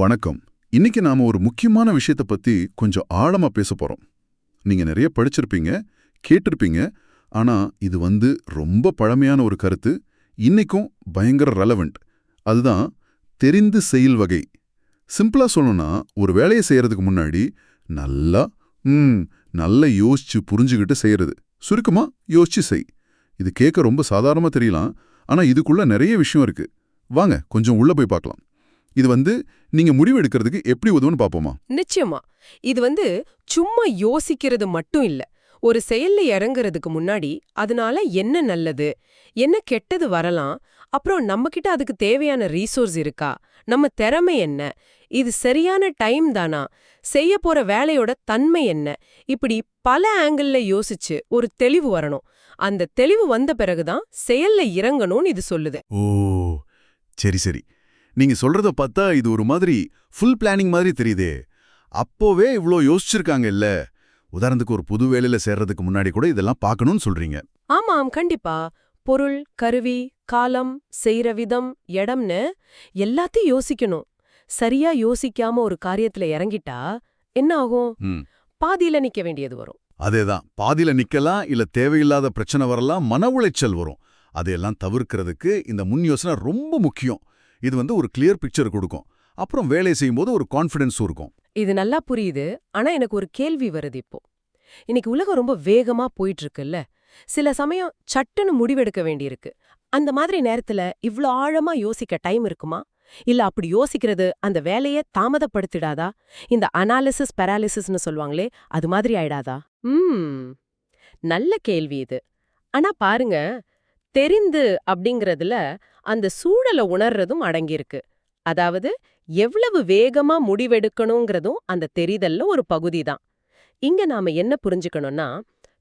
வணக்கம். இன்னைக்கு நாம ஒரு முக்கியமான விஷயத்தை பத்தி கொஞ்சம் ஆழமா பேச போறோம். நீங்க நிறைய படிச்சிருப்பீங்க கேட்டிருப்பீங்க ஆனா இது வந்து ரொம்ப பழமையான ஒரு கருத்து. இன்னைக்கும் பயங்கர ரெலவெண்ட் அதுதான் தெரிந்து செயல் வகை. சிம்பிளா சொல்லணும்னா ஒரு வேலையை செய்யறதுக்கு முன்னாடி நல்லா ம் நல்லா யோசிச்சு புரிஞ்சுக்கிட்டு செய்யறது. சுருக்கமா யோசிச்சு செய். இது கேட்க ரொம்ப சாதாரணமா தெரியலாம் ஆனா இதுக்குள்ள நிறைய விஷயம் இருக்கு. வாங்க கொஞ்சம் உள்ள போய் பார்க்கலாம். இது வந்து நீங்க முடிவு எடுக்கிறதுக்கு எப்படி உதவுன்னு பாப்போமா நிச்சயமா. இது வந்து சும்மா யோசிக்கிறது மட்டும் இல்ல. ஒரு செயல்ல இறங்குறதுக்கு முன்னாடி அதனால என்ன நல்லது என்ன கெட்டது வரலாம் அப்புறம் நம்ம கிட்ட அதுக்கு தேவையான ரீசோர்ஸ் இருக்கா நம்ம திறமை என்ன இது சரியான டைம் தானா செய்ய போற வேலையோட தன்மை என்ன இப்படி பல ஆங்கிள் யோசிச்சு ஒரு தெளிவு வரணும். அந்த தெளிவு வந்த பிறகுதான் செயல்ல இறங்கணும்னு இது சொல்லுது. ஓ சரி சரி. நீங்க சொல்றத பார்த்தா இது ஒரு மாதிரி ஃபுல் பிளானிங் மாதிரி தெரியுதே. அப்போவே இவ்ளோ யோசிச்சிருக்காங்க இல்ல? உதாரணத்துக்கு ஒரு புது வேலையில சேர்றதுக்கு முன்னாடி கூட இதெல்லாம் பார்க்கணும்னு சொல்றீங்க. ஆமாம் கண்டிப்பா. பொருள் கருவி காலம் செய்யற விதம் இடம்னு எல்லாத்தையும் யோசிக்கணும். சரியா யோசிக்காம ஒரு காரியத்துல இறங்கிட்டா என்ன ஆகும்? பாதியில நிக்க வேண்டியது வரும். அதேதான். பாதியில நிக்கலாம் இல்ல தேவையில்லாத பிரச்சனை வரலாம் மன உளைச்சல் வரும். அதையெல்லாம் தவிர்க்கிறதுக்கு இந்த முன் யோசனை ரொம்ப முக்கியம். இது வந்து ஒரு கிளியர் பிக்சர் கொடுக்கும். அப்புறம் வேலை செய்யும்போது ஒரு கான்ஃபிடென்ஸும் இருக்கும். இது நல்லா புரியுது. ஆனா எனக்கு ஒரு கேள்வி வருது இப்போ. இன்னைக்கு உலகம் ரொம்ப வேகமா போயிட்டு இருக்குல்ல சில சமயம் சட்டுன்னு முடிவெடுக்க வேண்டியிருக்கு. அந்த மாதிரி நேரத்துல இவ்ளோ ஆழமா யோசிக்க டைம் இருக்குமா? இல்ல அப்படி யோசிக்கிறது அந்த வேலையை தாமதப்படுத்திடாதா? இந்த அனாலிசிஸ் பெராலிசிஸ்னு சொல்லுவாங்களே அது மாதிரி ஆயிடாதா? ம். நல்ல கேள்வி இது. ஆனா பாருங்க தெரிந்து அப்படிங்கறதுல அந்த சூழலை உணர்றதும் அடங்கியிருக்கு. அதாவது எவ்வளவு வேகமா முடிவெடுக்கணுங்கிறதும் அந்த தெரிதல்ல ஒரு பகுதி தான் இங்க நாம என்ன புரிஞ்சுக்கணும்னா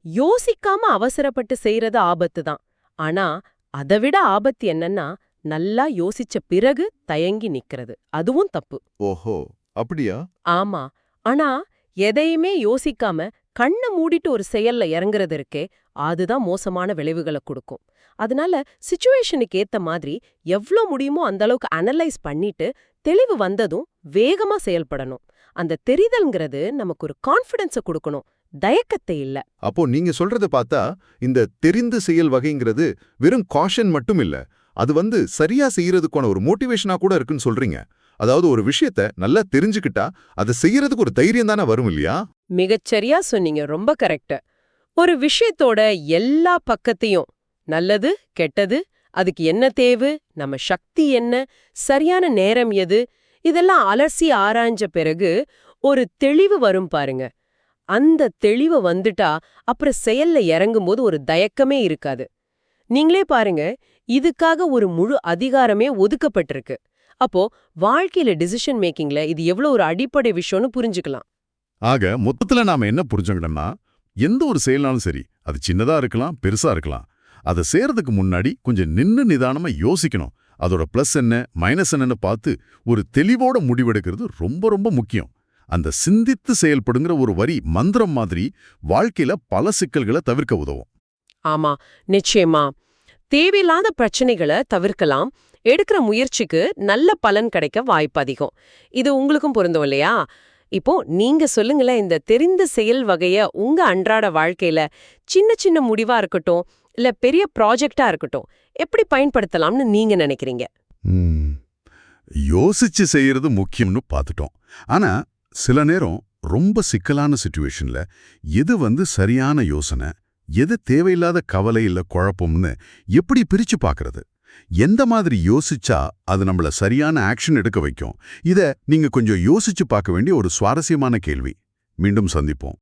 யோசிக்காம அவசரப்பட்டு செய்யறது ஆபத்து தான். ஆனா அதை விட ஆபத்து என்னன்னா நல்லா யோசிச்ச பிறகு தயங்கி நிக்கிறது. அதுவும் தப்பு. ஓஹோ! அப்படியா? ஆமா. ஆனா எதையுமே யோசிக்காம கண்ணை மூடிட்டு ஒரு செயல்ல இறங்குறது இருக்கே அதுதான் மோசமான விளைவுகளை கொடுக்கும். அதனால சுச்சுவேஷனுக்கு ஏத்த மாதிரி எவ்ளோ முடியுமோ அந்த அளவுக்கு அனலைஸ் பண்ணிட்டு தெளிவு வந்ததும் வேகமா செயல்படணும். அந்த தெரிதல்ங்கிறது நமக்கு ஒரு கான்ஃபிடென்ஸை கொடுக்கணும். தயக்கத்தை இல்ல. அப்போ நீங்க சொல்றதை பார்த்தா இந்த தெரிந்து செயல் வகைங்கிறது வெறும் காஷன் மட்டும் இல்ல. அது வந்து சரியா செய்யறதுக்கான ஒரு மோட்டிவேஷனா கூட இருக்குன்னு சொல்றீங்க. அதாவது ஒரு விஷயத்த நல்லா தெரிஞ்சுக்கிட்டா அதை செய்யறதுக்கு ஒரு தைரியம் தானே வரும் இல்லையா? மிகச்சரியா சொன்னீங்க ரொம்ப கரெக்ட். ஒரு விஷயத்தோட எல்லா பக்கத்தையும் நல்லது கெட்டது அதுக்கு என்ன தேவு நம்ம சக்தி என்ன சரியான நேரம் எது இதெல்லாம் அலசி ஆராய்ஞ்ச பிறகு ஒரு தெளிவு வரும் பாருங்க. அந்த தெளிவு வந்துட்டா அப்புறம் செயல்ல இறங்கும்போது ஒரு தயக்கமே இருக்காது. நீங்களே பாருங்க இதுக்காக ஒரு முழு அதிகாரமே ஒதுக்கப்பட்டிருக்கு. அப்போ வாழ்க்கையில டிசிஷன் மேக்கிங்ல இது எவ்வளவு ஒரு அடிப்படை விஷயம்னு புரிஞ்சுக்கலாம். ஆக மொத்தத்துல நாம என்ன புரிஞ்சுக்கணும்னா எந்த ஒரு செயல்னாலும் சரி அது சின்னதா இருக்கலாம் பெருசா இருக்கலாம். அதை செய்கிறதுக்கு முன்னாடி கொஞ்சம் நின்னு நிதானமா யோசிக்கணும். அதோட ப்ளஸ் என்ன மைனஸ் என்னன்னு பார்த்து ஒரு தெளிவோட முடிவெடுக்கிறது ரொம்ப ரொம்ப முக்கியம். அந்த சிந்தித்து செயல்படுங்கிற ஒரு வரி மந்திரம் மாதிரி வாழ்க்கையில பல சிக்கல்களை தவிர்க்க உதவும். ஆமா நிச்சயமா. தேவையில்லாத பிரச்சனைகளை தவிர்க்கலாம். எடுக்கிற முயற்சிக்கு நல்ல பலன் கிடைக்க வாய்ப்பு அதிகம். இது உங்களுக்கும் பொருந்தும் இல்லையா? இப்போ நீங்க சொல்லுங்களேன் இந்த தெரிந்த செயல் வகைய உங்க அன்றாட வாழ்க்கையில சின்ன சின்ன முடிவா இருக்கட்டும் இல்ல பெரிய ப்ராஜெக்டா இருக்கட்டும் எப்படி பயன்படுத்தலாம்னு நீங்க நினைக்கிறீங்க? யோசிச்சு செய்யறது முக்கியம்னு பார்த்துட்டோம் ஆனா சில நேரம் ரொம்ப சிக்கலான சுச்சுவேஷன்ல எது வந்து சரியான யோசனை எது தேவையில்லாத கவலை இல்ல குழப்பம்னு எப்படி பிரிச்சு பார்க்கறது எந்த மாதிரி யோசிச்சா அது நம்மள சரியான ஆக்ஷன் எடுக்க வைக்கும்? இத நீங்க கொஞ்சம் யோசிச்சு பார்க்க வேண்டிய ஒரு சுவாரஸ்யமான கேள்வி. மீண்டும் சந்திப்போம்.